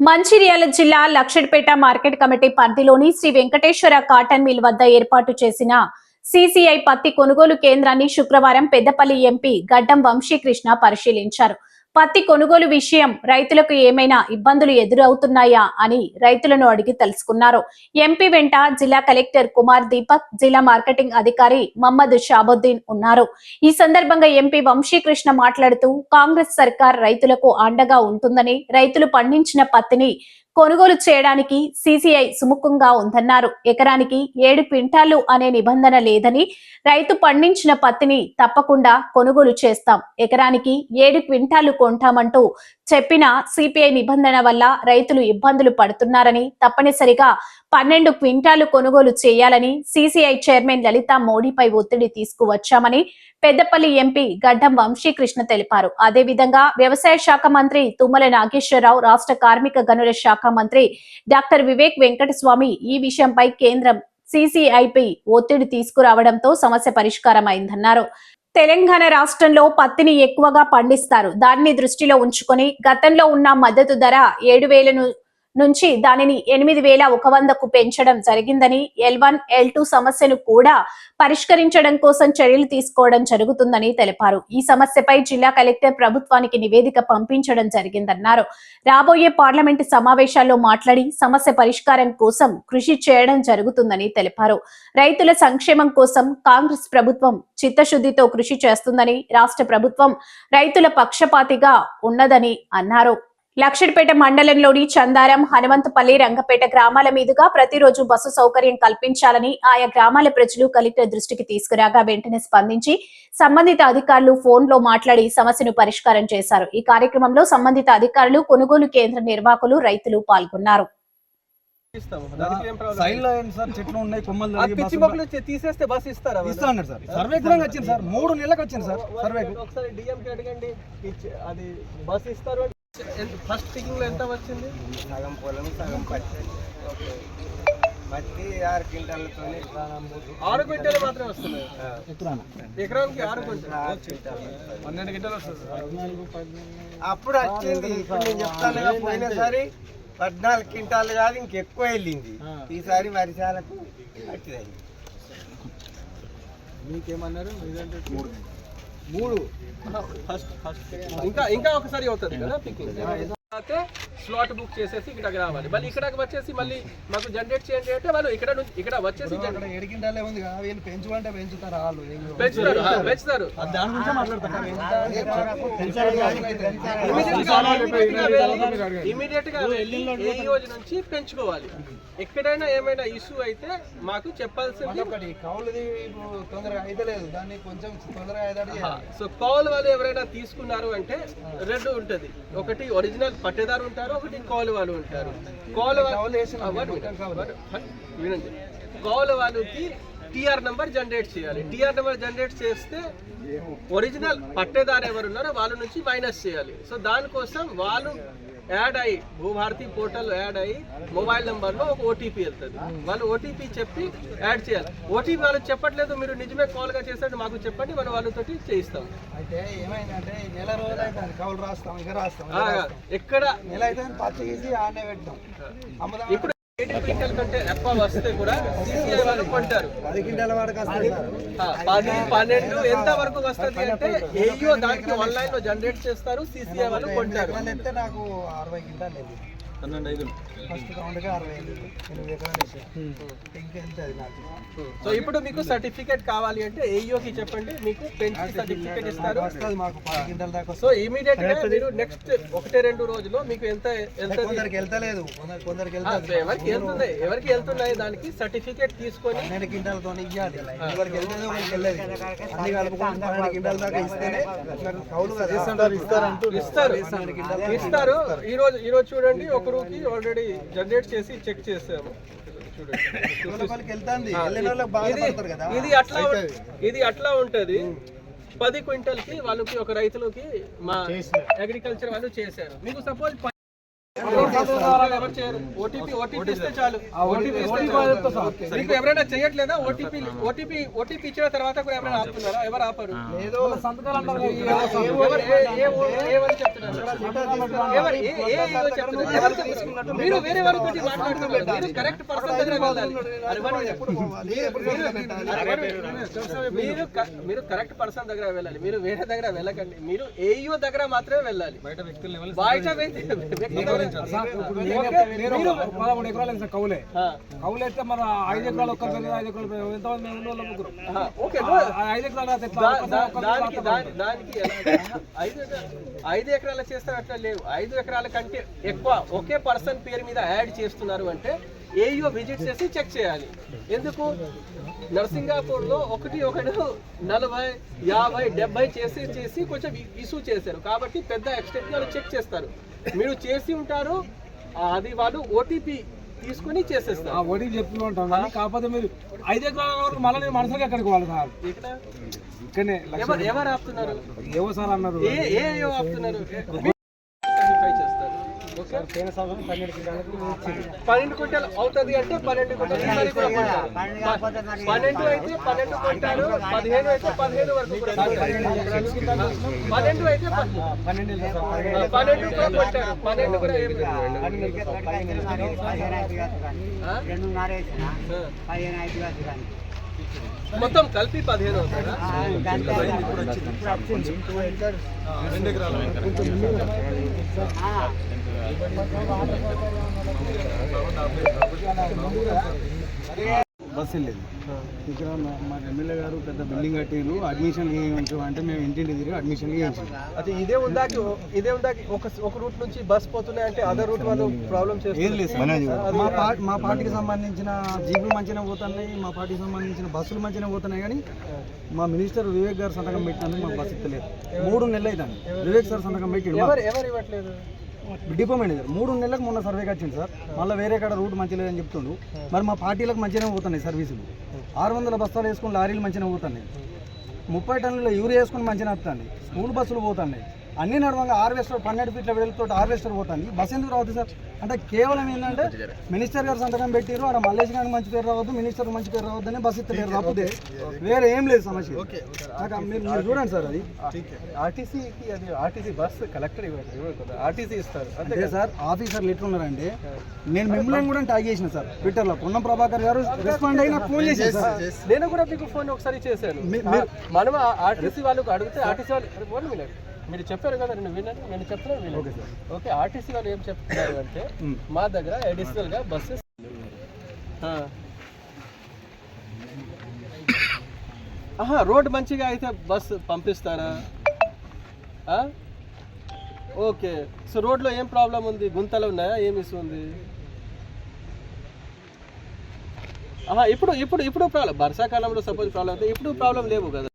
మంచిర్యాల జిల్లా Luxettipet market committee పరిధిలోని Shri Venkateswara cotton mill వద్ద ఏర్పాటు చేసిన సిసిఐ పత్తి కొనుగోలు కేంద్రాన్ని శుక్రవారం పెద్దపల్లి ఎంపీ గడ్డం వంశీకృష్ణ పరిశీలించారు. పత్తి కొనుగోలు విషయం రైతులకు ఏమైనా ఇబ్బందులు ఎదురవుతున్నాయా అని రైతులను అడిగి తెలుసుకున్నారు. ఎంపీ వెంట జిల్లా కలెక్టర్ కుమార్ దీపక్ జిల్లా మార్కెటింగ్ అధికారి మహమ్మద్ షాబుద్దీన్ ఉన్నారు. ఈ సందర్భంగా ఎంపీ వంశీకృష్ణ మాట్లాడుతూ కాంగ్రెస్ సర్కార్ రైతులకు అండగా ఉంటుందని రైతులు పండించిన పత్తిని కొనుగోలు చేయడానికి సీసీఐ సుముఖంగా ఉందన్నారు. ఎకరానికి ఏడు క్వింటాలు అనే నిబంధన లేదని రైతు పండించిన పత్తిని తప్పకుండా కొనుగోలు చేస్తాం. ఎకరానికి ఏడు క్వింటాలు కొంటామంటూ చెప్పిన సిపిఐ నిబంధన వల్ల రైతులు ఇబ్బందులు పడుతున్నారని తప్పనిసరిగా పన్నెండు క్వింటాలు కొనుగోలు చేయాలని సీసీఐ చైర్మన్ లలిత మోడీపై ఒత్తిడి తీసుకువచ్చామని పెద్దపల్లి ఎంపీ గడ్డం వంశీకృష్ణ తెలిపారు. అదేవిధంగా వ్యవసాయ శాఖ మంత్రి తుమ్మల నాగేశ్వరరావు రాష్ట్ర కార్మిక గనుల శాఖ మంత్రి డాక్టర్ వివేక్ వెంకటస్వామి ఈ విషయంపై కేంద్రం సీసీఐపై ఒత్తిడి తీసుకురావడంతో సమస్య పరిష్కారమైందన్నారు. తెలంగాణ రాష్ట్రంలో పత్తిని ఎక్కువగా పండిస్తారు. దాన్ని దృష్టిలో ఉంచుకొని గతంలో ఉన్న మద్దతు ధర ఏడు వేలను నుంచి దానిని ఎనిమిది వేల ఒక వందకు పెంచడం జరిగిందని ఎల్ వన్ ఎల్ టూ సమస్యను కూడా పరిష్కరించడం కోసం చర్యలు తీసుకోవడం జరుగుతుందని తెలిపారు. ఈ సమస్యపై జిల్లా కలెక్టర్ ప్రభుత్వానికి నివేదిక పంపించడం జరిగిందన్నారు. రాబోయే పార్లమెంటు సమావేశాల్లో మాట్లాడి సమస్య పరిష్కారం కోసం కృషి చేయడం జరుగుతుందని తెలిపారు. రైతుల సంక్షేమం కోసం కాంగ్రెస్ ప్రభుత్వం చిత్తశుద్ధితో కృషి చేస్తుందని రాష్ట్ర ప్రభుత్వం రైతుల పక్షపాతిగా ఉన్నదని అన్నారు. లక్షడిపేట మండలంలోని చందారం హనుమంతపల్లి రంగపేట గ్రామాల మీదుగా ప్రతిరోజు బస్సు సౌకర్యం కల్పించాలని ఆయా గ్రామాల ప్రజలు కలెక్టర్ దృష్టికి తీసుకురాగా వెంటనే స్పందించి సంబంధిత అధికారులు ఫోన్లో మాట్లాడి సమస్యను పరిష్కారం చేశారు. ఈ కార్యక్రమంలో సంబంధిత అధికారులు కొనుగోలు కేంద్ర నిర్వాహకులు రైతులు పాల్గొన్నారు. తీసేస్తే బస్ ఇస్తారా సార్. సర్వే కూడా వచ్చింది సార్. మూడు నెలలకు వచ్చింది సార్ ఒకసారి అడగండి. అది బస్ ఇస్తారు ఫస్ట్ పికింగ్లో ఎంత వచ్చింది? సగం పొలం సగం పత్తి. పత్తి ఆరు క్వింటాలతో ఆరు క్వింటాలు మాత్రమే వస్తున్నాయి. ఎత్తురానా ఎకరానికి ఆరు క్వింటాలు. పన్నెండు క్వింటాలు వస్తుంది. అప్పుడు వచ్చింది ఇప్పుడు నేను చెప్తాను కదా, పోయినసారి పద్నాలుగు క్వింటాలు కాదు ఇంకెక్కువ వెళ్ళింది. ఈసారి వరిసాలకు పట్టిదండి మీకేమన్నారు? మూడు. First first. ఇంకా ఇంకా ఒకసారి అవుతుంది కదా పికింగ్ అయితే స్లాట్ బుక్ చేసేసి ఇక్కడికి రావాలి. మళ్ళీ ఇక్కడికి వచ్చేసి మళ్ళీ మాకు జనరేట్ చేయండి అంటే వాళ్ళు ఇక్కడ నుంచి ఇక్కడ వచ్చేసి పెంచుకుంటే పెంచుతారు వాళ్ళు. పెంచుతారు ఆ, పెంచుతారు. అది దాని గురించే మాట్లాడతారు ఇమీడియట్గా ఏ రోజు నుంచి పెంచుకోవాలి. ఎక్కడైనా ఏమైనా ఇష్యూ అయితే మాకు చెప్పాల్సింది ఒకటి కౌలుది తొందరగా అయితే లేదు. దాన్ని కొంచెం తొందరగా సో కాల్ వాళ్ళు ఎవరైనా తీసుకున్నారు అంటే రెండు ఉంటది. ఒకటి ఒరిజినల్ పట్టేదారు ఉంటారు ఒకటి కాల్ వాళ్ళు ఉంటారు కాల్ కౌలు వేసిన వినండి. వాళ్ళకి టిఆర్ నెంబర్ జనరేట్ చేయాలి. టిఆర్ నెంబర్ జనరేట్ చేస్తే ఒరిజినల్ పట్టేదారు ఎవరు ఉన్నారో వాళ్ళ నుంచి మైనస్ చేయాలి. సో దానికోసం వాళ్ళు యాడ్ అయ్యి భూభారతి పోర్టల్ యాడ్ అయ్యి మొబైల్ నెంబర్లో ఒక ఓటీపీ వెళ్తుంది. వాళ్ళు ఓటీపీ చెప్పి యాడ్ చేయాలి. ఓటీపీ వాళ్ళకి చెప్పట్లేదు మీరు నిజమే కాల్గా చేసినట్టు మాకు చెప్పండి మనం వాళ్ళతోటి చేయిస్తాం. అయితే ఏమైందంటే నెల రోజులు అయితే కౌలు రాస్తాం ఇంకా రాస్తాం ఎక్కడ? నెల అయితే పచ్చి ఇప్పుడు ఎయిటీ క్వింటల్ కంటే ఎక్కువ వస్తే కూడా వాళ్ళు కొంటారు. పది పన్నెండు ఎంత వరకు వస్తుంది అంటే ఏయో దానికి ఆన్లైన్లో జనరేట్ చేస్తారు సిసిఐ వాళ్ళు కొంటారు. పన్నెండు ఐదు. ఫస్ట్ రౌండ్గా అరవై ఎనిమిది ఎనిమిది ఎకరాలు వేసాను ఇంకా ఎంత అది నాకు సో ఇప్పుడు మీకు సర్టిఫికేట్ కావాలి అంటే ఏఈఓకి చెప్పండి. మీకు పెంచి సర్టిఫికేట్ ఇస్తారు. వస్తుంది మాకు పది దాకా సో ఇమీడియట్గా మీరు నెక్స్ట్ ఒకటి రెండు రోజుల్లో మీకు ఎంత ఎంత కొందరికి వెళ్తలేదు. కొందరు కొందరికి వెళ్తారు ఎవరికి వెళ్తున్నాయి ఎవరికి వెళ్తున్నాయి దానికి సర్టిఫికేట్ తీసుకొని? పన్నెండు క్వింటాలతో ఇవ్వాలి ఎవరికి ఒకరికి వెళ్ళదు. అన్ని కలుపుకొని పన్నెండు క్వింటాల దాకా ఇస్తేనే నాకు కౌలు ఇస్తారు ఇస్తారు. ఈ రోజు ఈ రోజు చూడండి ఒకరికి ఆల్రెడీ జనరేట్ చేసి చెక్ చేసాము. ఇది పడతారు కదా. ఇది అట్లా ఇది అట్లా ఉంటది. పది క్వింటల్కి వాళ్ళకి ఒక రైతులకి మా అగ్రికల్చర్ వాళ్ళు చేశారు. మీకు సపోజ్ ఓటీపీ ఓటీపీ ఇస్తే చాలు. మీకు ఎవరైనా చేయట్లేదా? ఓటీపీ ఓటీపీ ఓటీపీ ఇచ్చిన తర్వాత కూడా ఎవరైనా ఆపుతున్నారా? ఎవరు ఆపరు? మీరు వేరే వారితో మాట్లాడుతున్నారు మీరు కరెక్ట్ పర్సన్ దగ్గర వెళ్ళాలి. మీరు- మీరు కరెక్ట్ పర్సన్ దగ్గర వెళ్ళాలి. మీరు వేరే దగ్గర వెళ్ళకండి. మీరు ఏయో దగ్గర మాత్రమే వెళ్ళాలి. బయట వ్యక్తులు బయట వ్యక్తి మీరు పదమూడు ఎకరాలు వేసిన కౌలే. కౌలు అయితే మన ఐదు ఎకరాలు దగ్గర ఐదు ఎకరాలు ఎంతమంది మేము ముగ్గురు. ఐదు ఎకరాలు ఐదు ఎకరాల చేస్తారు అట్లా లేవు. ఐదు ఎకరాల కంటే ఎక్కువ ఒకే పర్సన్ పేరు మీద యాడ్ చేస్తున్నారు అంటే ఏయో విజిట్ చేసి చెక్ చేయాలి. ఎందుకు? నర్సింగాపూర్లో ఒకటి ఒకడు నలభై యాభై డెబ్బై చేసి చేసి కొంచెం ఇష్యూ చేశారు. కాబట్టి పెద్ద ఎక్స్టెంట్ వాళ్ళు చెక్ చేస్తారు. మీరు చేసి ఉంటారు. అది వాళ్ళు ఓటీపీ తీసుకుని ఆ చేసేస్తారు వడి చెప్తూ ఉంటాం కానీ కాకపోతే మీరు ఐదు ఎకరాల వరకు మళ్ళీ నేను మనసుగా ఎక్కడికి పోవాలి సార్? ఇక్కడ ఇక్కడనే ఎవరు ఆపుతున్నారు? ఏవో సార్ అన్నారు. ఏ ఏ ఆపుతున్నారు? పన్నెండు క్వింటాల్ అవుతుంది అంటే పన్నెండు క్వింటాల్ పన్నెండు అయితే పన్నెండు కొంటారు పదిహేను అయితే పదిహేను వరకు. పన్నెండు అయితే ప- పన్నెండు కూడా కొంటారు పన్నెండు కూడా ఏం లేదు. ఆ? ఆ. మొత్తం కలిపి పదిహేను అవుతారా బస్సు వెళ్ళేది ఇక్కడ మా- ఎమ్మెల్యే గారు పెద్ద బిల్డింగ్ కట్టిరు అడ్మిషన్ అంటే మేము ఇంటింటి తిరిగి అడ్మిషన్ అయితే ఇదే ఉందాకి ఇదే ఉందాకి ఒక ఒక రూట్ నుంచి బస్ పోతున్నాయి అంటే అదర్ రూట్ వాళ్ళు ప్రాబ్లం ఏం లేదు మా పార్టీ మా పార్టీకి సంబంధించిన జీపులు మంచిగా పోతున్నాయి మా పార్టీకి సంబంధించిన బస్సులు మంచిగా పోతున్నాయి కానీ మా మినిస్టర్ వివేక్ గారు సంతకం పెట్టినందుకు మాకు బస్సు ఇస్తలేదు మూడు నెలలు అవుతాను వివేక్ సార్ సంతకం ఎవరు ఎవరు ఇవ్వట్లేదు? Depot manager. మూడు నెలలకు మొన్న సర్వేకి వచ్చింది సార్. మళ్ళీ వేరే కాడ రూట్ మంచి లేదని చెప్తుండు. మరి మా పార్టీలకు మంచిగానే పోతున్నాయి సర్వీసులు. ఆరు వందల బస్తాలు వేసుకుని లారీలు మంచిగా పోతున్నాయి. ముప్పై టన్నుల యూరియా వేసుకుని మంచిగా వస్తుంది. స్కూల్ బస్సులు పోతున్నాయి. అన్ని నడవంగా హార్వెస్టర్ పన్నెండు ఫీట్ల వెళ్ళతో హార్వెస్టర్ పోతుంది. బస్ ఎందుకు రావద్దు సార్? అంటే కేవలం ఏంటంటే మినిస్టర్ గారు సంతకం పెట్టారు ఆడ మల్లేష్ గారికి మంచి పేరు రావద్దు మినిస్టర్ మంచి పేరు రావద్దు అని బస్ ఇస్తలేరు తప్పితే వేరే ఏం లేదు సమస్య. నాకు మీరు చూడండి సార్ అది. ఆర్టీసీకి అది ఆర్టీసీ బస్ కలెక్టర్ ఆర్టీసీ ఇస్తారు అంతే అంటే సార్ ఆఫీసర్లు ఎట్లున్నారంటే నేను మిమ్మల్ని కూడా ట్యాగ్ చేసిన సార్ ట్విట్టర్లో. పొన్నం ప్రభాకర్ గారు రెస్పాండ్ అయినా ఫోన్ చేసి సార్. నేను కూడా మీకు ఫోన్ ఒకసారి చేశాను. మనం ఆర్టీసీ వాళ్ళకు అడిగితే ఆర్టీసీ వాళ్ళు మీరు చెప్పారు కదా నేను విన్నాను నేను చెప్తున్నాను వినండి ఓకే ఆర్టీసీ వాళ్ళు ఏం చెప్తున్నారు అంటే మా దగ్గర అడిషనల్గా బస్సెస్ ఆహా రోడ్ మంచిగా అయితే బస్ పంపిస్తారా? ఓకే సో రోడ్లో ఏం ప్రాబ్లం ఉంది? గుంతలు ఉన్నాయా? ఏమి ఇష్యూ ఉంది? ఆహా ఇప్పుడు ఇప్పుడు ఇప్పుడు ప్రాబ్లం వర్షాకాలంలో సపోజ్ ప్రాబ్లం అయితే ఇప్పుడు ప్రాబ్లం లేవు కదా.